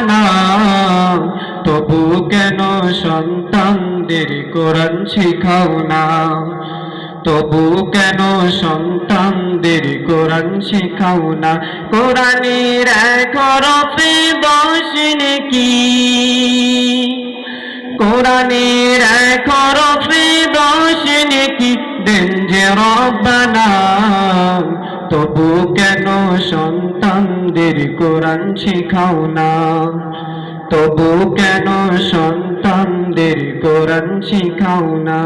না তবু কেন সন্তানদের কোরআন শিখাও না? তবু কেন সন্তানদের কোরআন শিখাও না? কোরআনের এক হরফে দশ নাকি। কোরআনের এক হরফে দশ নাকি। দেন যে রব্বানা। তবু কেন সন্তানদের কোরআন শিখাও না? তবু কেন সন্তানদের কোরআন শিখাও না?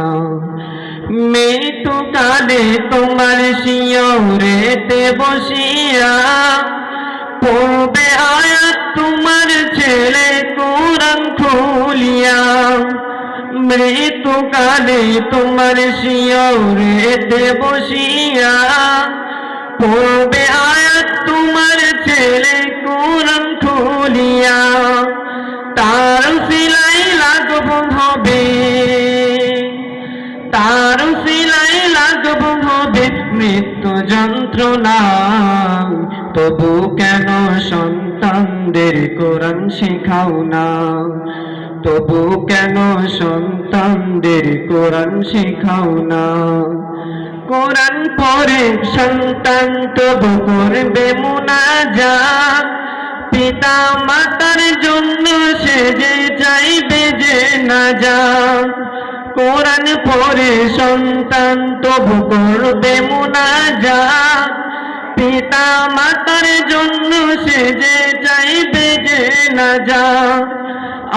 মৃত্যু কালে তোমার শিয়রেতে বসিয়া পড়বে আয়াত তোমার ছেলে কোরআন খুলিয়া। মৃত্যু কালে তোমার শিয়রেতে বসিয়া পড়বে আয়াত তোমার ছেলে কোরআন খুলিয়া তার সিলাই লাগব হবে তার সিলাই লাগব হবে মৃত্যু যন্ত্রণা। তবু কেন সন্তানদের কোরআন শেখাও না? তবু কেন সন্তানদের কোরআন শেখাও না? কোরআন পরে সন্তান তবু করবে মুনাজা। পিতা মাতার জন্য সে যে চাইবে যে না যা। কোরআন পরে সন্তান তবু করবে মুনাজা। পিতা মাতার জন্য সে যে চাইবে যে না যা।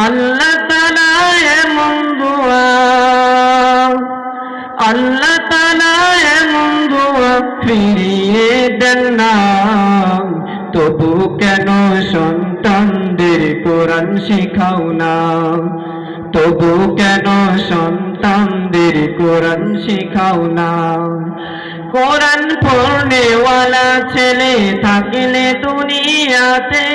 আল্লাহ তালা এমন দোয়া আল্লাহ তালা ফিরিয়ে দেন না। তবু কেন সন্তানদের কোরআন শিখাও না? তবু কেন সন্তানদের কোরআন শিখাও না? কোরআন পড়নেওয়ালা ছেলে থাকলে দুনিয়াতে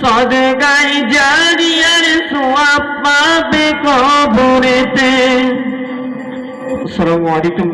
সদগাই জারিয়ার সোয়াব পাবে কবরেতে। আসসালামু আলাইকুম